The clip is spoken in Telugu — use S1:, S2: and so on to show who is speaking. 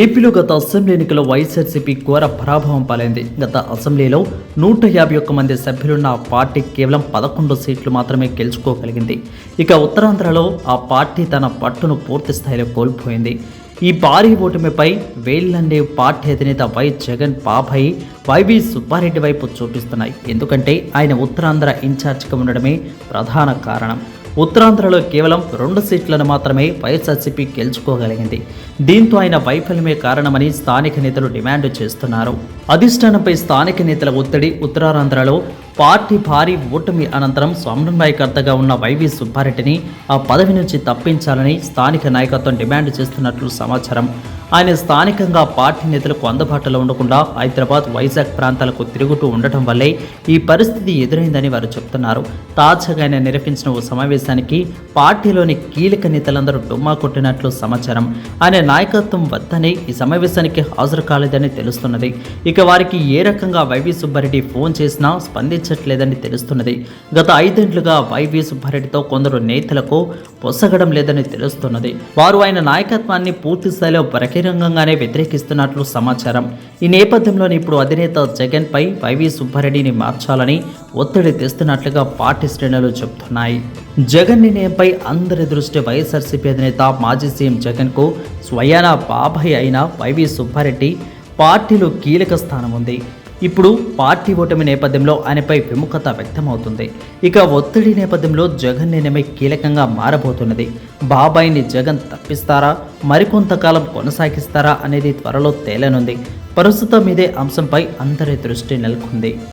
S1: ఏపీలో గత అసెంబ్లీ ఎన్నికల్లో వైఎస్ఆర్సీపీ ఘోర పరాభవం పాలైంది. గత అసెంబ్లీలో నూట యాభై ఒక్క మంది సభ్యులున్న ఆ పార్టీ కేవలం పదకొండు సీట్లు మాత్రమే గెలుచుకోగలిగింది. ఇక ఉత్తరాంధ్రలో ఆ పార్టీ తన పట్టును పూర్తి స్థాయిలో కోల్పోయింది. ఈ భారీ ఓటమిపై వేళ్ళండే పార్టీ అధినేత వై జగన్ పాపై వైవి సుబ్బారెడ్డి వైపు చూపిస్తున్నాయి. ఎందుకంటే ఆయన ఉత్తరాంధ్ర ఇన్ఛార్జ్గా ఉండడమే ప్రధాన కారణం. ఉత్తరాంధ్రలో కేవలం రెండు సీట్లను మాత్రమే వైఎస్ఆర్సీపీ గెలుచుకోగలిగింది. దీంతో ఆయన వైఫల్యమే కారణమని స్థానిక నేతలు డిమాండ్ చేస్తున్నారు. అధిష్టానంపై స్థానిక నేతల ఒత్తిడి ఉత్తరాంధ్రలో పార్టీ భారీ ఓటమి అనంతరం సమన్వయకర్తగా ఉన్న వైవి సుబ్బారెడ్డిని ఆ పదవి నుంచి తప్పించాలని స్థానిక నాయకత్వం డిమాండ్ చేస్తున్నట్లు సమాచారం. ఆయన స్థానికంగా పార్టీ నేతలకు అందుబాటులో ఉండకుండా హైదరాబాద్ వైజాగ్ ప్రాంతాలకు తిరుగుతూ ఉండటం వల్లే ఈ పరిస్థితి ఎదురైందని వారు చెప్తున్నారు. తాజాగా ఆయన నిర్వహించిన ఓ సమావేశానికి పార్టీలోని కీలక నేతలందరూ డుమ్మా కొట్టినట్లు సమాచారం. ఆయన నాయకత్వం వద్దనే ఈ సమావేశానికి హాజరు కాలేదని తెలుస్తున్నది. ఇక వారికి ఏ రకంగా వైవి సుబ్బారెడ్డి ఫోన్ చేసినా స్పందించట్లేదని తెలుస్తున్నది. గత ఐదేండ్లుగా వైవి సుబ్బారెడ్డితో కొందరు నేతలకు పొసగడం లేదని తెలుస్తున్నది. వారు ఆయన నాయకత్వాన్ని పూర్తి స్థాయిలో బహిరంగంగానే వ్యతిరేకిస్తున్నట్లు సమాచారం. ఈ నేపథ్యంలోనే ఇప్పుడు అధినేత జగన్ పై వైవి సుబ్బారెడ్డిని మార్చాలని ఒత్తిడి తెస్తున్నట్లుగా పార్టీ శ్రేణులు చెబుతున్నాయి. జగన్ నిర్ణయంపై అందరి దృష్టి వైఎస్ఆర్సీపీ అధినేత మాజీ సీఎం జగన్కు స్వయానా బాబాయ్ అయిన వైవి సుబ్బారెడ్డి పార్టీలో కీలక స్థానం ఉంది. ఇప్పుడు పార్టీ ఓటమి నేపథ్యంలో ఆయనపై విముఖత వ్యక్తమవుతుంది. ఇక ఒత్తిడి నేపథ్యంలో జగన్ నిర్ణయమే కీలకంగా మారబోతున్నది. బాబాయిని జగన్ తప్పిస్తారా? మరికొంతకాలం కొనసాగిస్తారా అనేది త్వరలో తేలనుంది. ప్రస్తుతం ఇదే అంశంపై అందరి దృష్టి నెలకొంది.